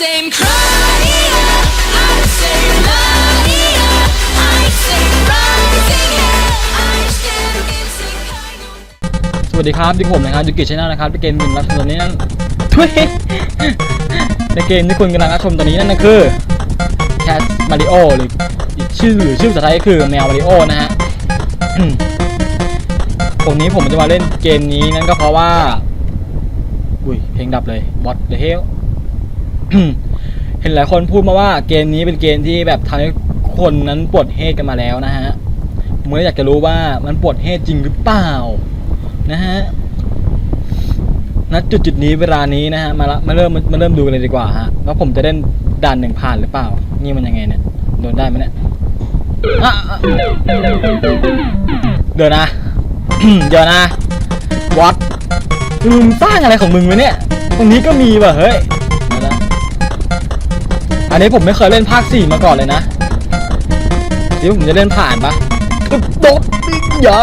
same cry. Yeah, สวัสดีครับที่ผมนะครับยูกิชแนลนะครับในเกมหนึ่งรับชมตอนนี้นั่นทุยในเกมที่คุณกำลังรับชมตอนนี้นั่นก็คือ Cat Mario หรือชื่อหรือชื่อภาษาไทยก็คือแมวมาริโอนะฮะวันนี้ผมจะมาเล่นเกมนี้นั่นก็เพราะว่า อุ้ยเพลงดับเลย What the hell เเห็นหลายคนพูดมาว่าเกมนี้เป็นเกมที่แบบทำให้คนนั้นปวดเฮดกันมาแล้วนะฮะผมเลยอยากจะรู้ว่ามันปวดเฮดจริงหรือเปล่านะฮะณจุดจุดนี้เวลานี้นะฮะมาละมาเริ่มมาเริ่มดูกันเลยดีกว่าฮะว่าผมจะเล่นด่านหนึ่งผ่านหรือเปล่า นี่มันยังไงเนี่ยโดนได้ไหมเนี่ยเดี๋ยวนะเดี๋ยวนะวัดมึงสร้างอะไรของมึงวะเนี่ยตรงนี้ก็มีว่ะเฮ้ย อันนี้ผมไม่เคยเล่นภาคสี่มาก่อนเลยนะคิดว่ผมจะเล่นผ่านปะโดดอย่า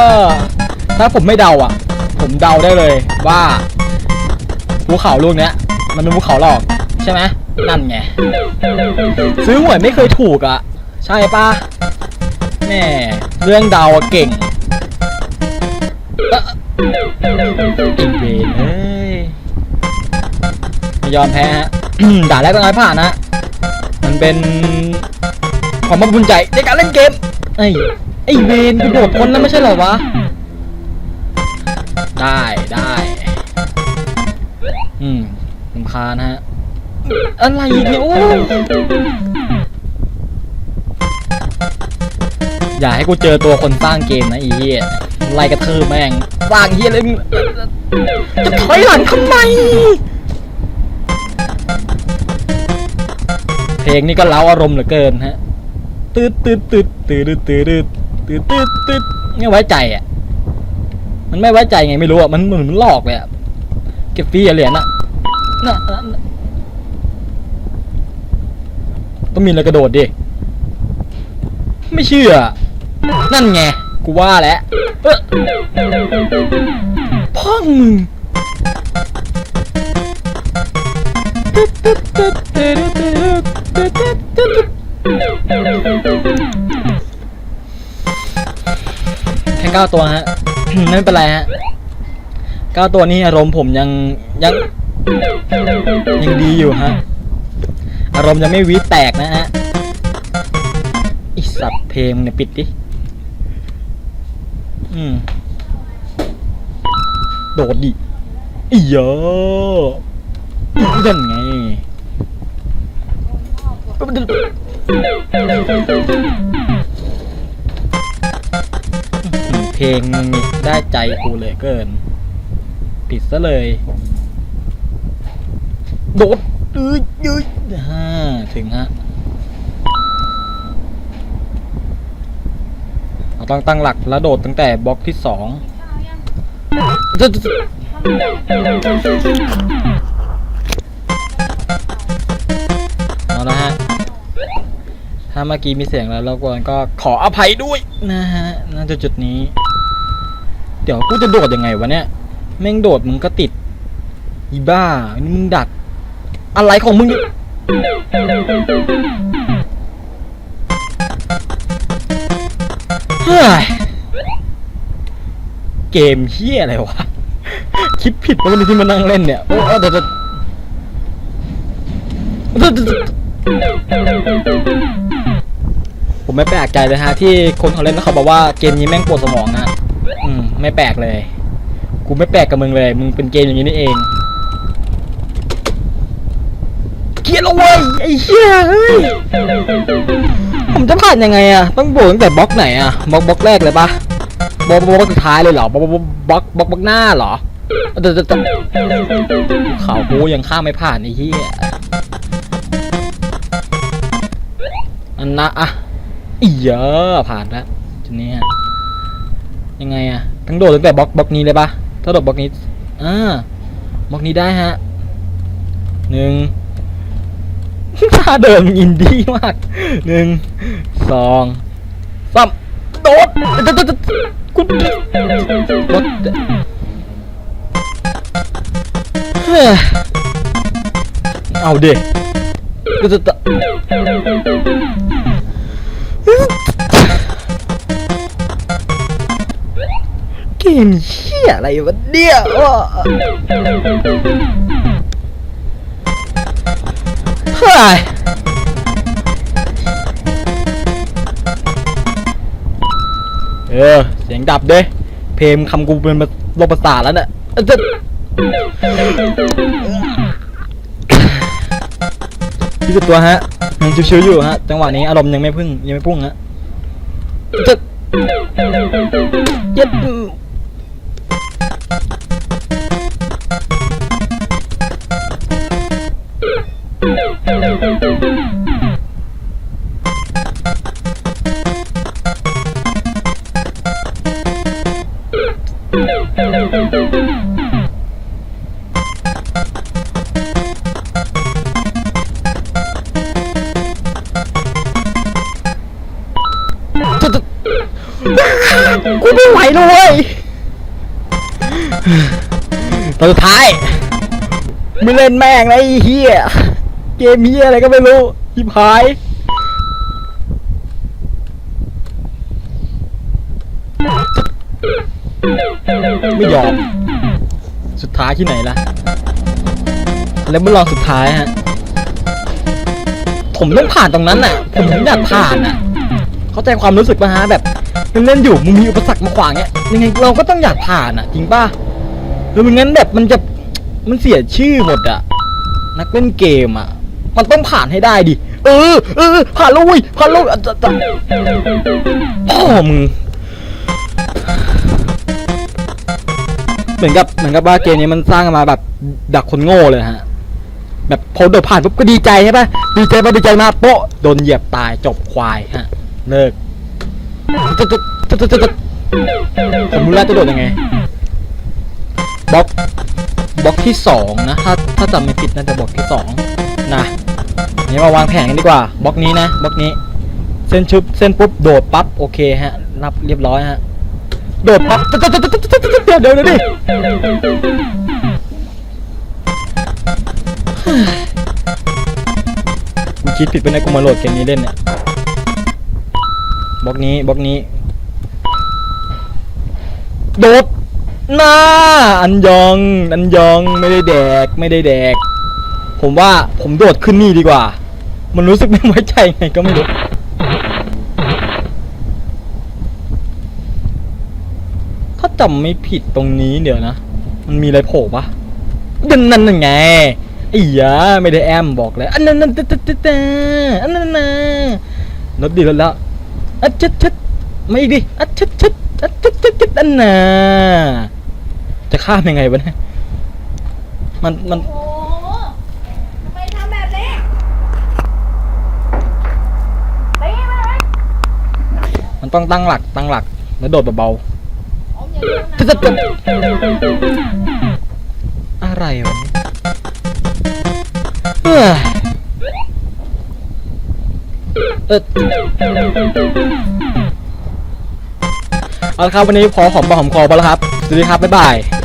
ถ้าผมไม่เดาอะ ผมเดาได้เลยว่าภูเขาลูกเนี้ย มันเป็นภูเขาหลอก ใช่ไหมนั่นไง ซื้อหวยไม่เคยถูกอะ ใช่ปะแม่เรื่องเดาเก่งเอ๊ะอีเวนเอ้ยไม่ยอมแพ้ฮะด่าแรกต้องร้อยผ่านนะ มันเป็นความภาคภูมิใจในการเล่นเกมไอ้ไอ้เวนกูโดดพ้นแล้วไม่ใช่เหรอวะ ได้ได้อืมลำคาญฮะ อะไรเนี่ยโอ้อย่าให้กูเจอตัวคนสร้างเกมนะอีเหี้ยไล่กระทืบแม่ง สร้างเหี้ยเลยจะถอยหลังทำไม ลงนี้ก็เล้าอารมณ์เหลือเกินฮะตืดตืดตืดตืดตืดตืดตืดตืดตืดไม่ไว้ใจอะ มันไม่ไว้ใจไงไม่รู้อะ มันเหมือนมันหลอกเลยอะ เก็บฟรีเหรียญอะน่ะน่ะต้องมีอะไรกระโดดดิ ไม่เชื่อ นั่นไง กูว่าแล้วเอ้อพ่องมึง แค่เก้าตัวฮะ ไม่เป็นไรฮะเก้าตัวนี้อารมณ์ผมยังยังยังดีอยู่ฮะ อารมณ์ยังไม่วีดแตกนะฮะอีสับเพลงเนี่ยปิดดิ อืม โดดดิอีเยอะนั่นไง เพลงได้ใจกูเลยเกิน ปิดซะเลย โดดยืดยืดฮ่าถึงฮะเราต้องตั้งหลักแล้วโดดตั้งแต่บล็อกที่สอง ถ้าเมื่อกี้มีเสียงแล้วรบกวนก็ขออภัยด้วยนะฮะณจุดจุดนี้ เดี๋ยวกูจะโดดยังไงวะเนี่ย แม่งโดดมึงก็ติดอีบ้านี่มึงดัก อะไรของมึงเนี่ยเฮ้ยเกมเฮี้ยอะไรวะ คิดผิดว่าวันนี้ที่มานั่งเล่นเนี่ย โอ้เดี๋ยวเดี๋ยว ผมไม่แปลกใจเลยฮะที่คนเขาเล่นแล้วเขาบอกว่าเกมนี้แม่งปวดสมองนะอืมไม่แปลกเลย กูไม่แปลกกับมึงเลย มึงเป็นเกมอย่างนี้นี่เองเกียดแล้วเว้ยไอ้เหี้ยเฮ้ยผมจะผ่านยังไงอะต้องโบกตั้งแต่บล็อกไหนอะบล็อกบล็อกแรกเลยปะบล็อกบล็อกสุดท้ายเลยเหรอบล็อกบล็อกบล็อกบล็อกหน้าเหรอเดี๋ยวเดี๋ยวเดี๋ยวเขากูยังข้ามไม่ผ่านไอ้เหี้ยอันนะอะ อีเยอะผ่านแล้วทีนี้ฮะยังไงอะต้องโดดตั้งแต่บล็อกบล็อกนี้เลยปะถ้าโดดบล็อกนี้อ่าบล็อกนี้ได้ฮะหนึ่งท่าเดินอินดี้มากหนึ่งสองสามโดดโดดโดดโดดกูโดดเฮ้เอาดิจะจะ เกมเชี่ยอะไรวะเนี่ยว้าเฮ้ยเออ เสียงดับเด้ เพลงคำกูเป็นโรคประสาทแล้วเนี่ยจะที่สุดตัวฮะยังชิวๆอยู่ฮะ จังหวะนี้อารมณ์ยังไม่พึ่งยังไม่พุ่งฮะจะเย็ด กูไม่ไหวแล้วเว้ยตอนสุดท้ายไม่เล่นแม่งเลยไอ้เฮียเกมเฮียอะไรก็ไม่รู้ยิบหาย ไม่ยอม สุดท้ายที่ไหนล่ะ แล้วเมื่อลองสุดท้ายฮะ ผมต้องผ่านตรงนั้นน่ะ ผมถึงอยากผ่านน่ะ เข้าใจความรู้สึกป่ะฮะแบบ เล่นอยู่มึงมีอุปสรรคมาขวางเงี้ยยังไงเราก็ต้องอยากผ่านอะ จริงป่ะหรือไม่งั้นแบบมันจะมันเสียชื่อหมดอะ นักเล่นเกมอะ มันต้องผ่านให้ได้ดิเออเออผ่านแล้วเว้ยผ่านแล้วอะจะจะพ่อมึงเหมือนกับเหมือนกับว่าเกมนี้มันสร้างมาแบบดักคนโง่เลยฮะ แบบพอโดดผ่านปุ๊บก็ดีใจใช่ปะดีใจปะดีใจมากโป๊ะโดนเหยียบตายจบควายฮะเลิก จะจะจะจะจะจะผมรู้แล้วจะโดดยังไงบล็อกบล็อกที่สองนะ ถ้าถ้าจำไม่ผิดน่าจะบล็อกที่สองนะนี่มาวางแผนกันดีกว่าบล็อกนี้นะบล็อกนี้ เส้นชุบเส้นปุ๊บโดดปั๊บโอเคฮะนับเรียบร้อยฮะโดดปั๊บจะจะจะจะจะจะจะเดี๋ยวเดี๋ยวดิกูคิดผิดไปนะกูมาโหลดเกมนี้เล่นเนี่ย บล็อกนี้บล็อกนี้ โดดหน้า อันยอง อันยองไม่ได้แดกไม่ได้แดก ผมว่าผมโดดขึ้นนี่ดีกว่า มันรู้สึกไม่ไว้ใจไงก็ไม่รู้ถ้าจำไม่ผิดตรงนี้เดี๋ยวนะ มันมีอะไรโผล่ปะนั่นนั่นไงไอ้ยาไม่ได้แอมบอกเลยอันนั้นนั่นตะตะตะตอันนั้นนะรถดีรถแล้ว อัดชัดชัดไม่อีกดิอัดชัดชัดอัดชัดชัดชัดอันน่ะจะข้ามยังไงวะเนี่ยมันมันโอ้โหทำไมทำแบบนี้ไปยังไงมันต้องตั้งหลักตั้งหลักแล้วโดดเบาผมอย่าลืมๆนะจะจะจะอะไรวะเนี่ยเฮ้ยเออ เอาละครับวันนี้พอหอมปากหอมคอไปแล้วครับสวัสดีครับบ๊ายบาย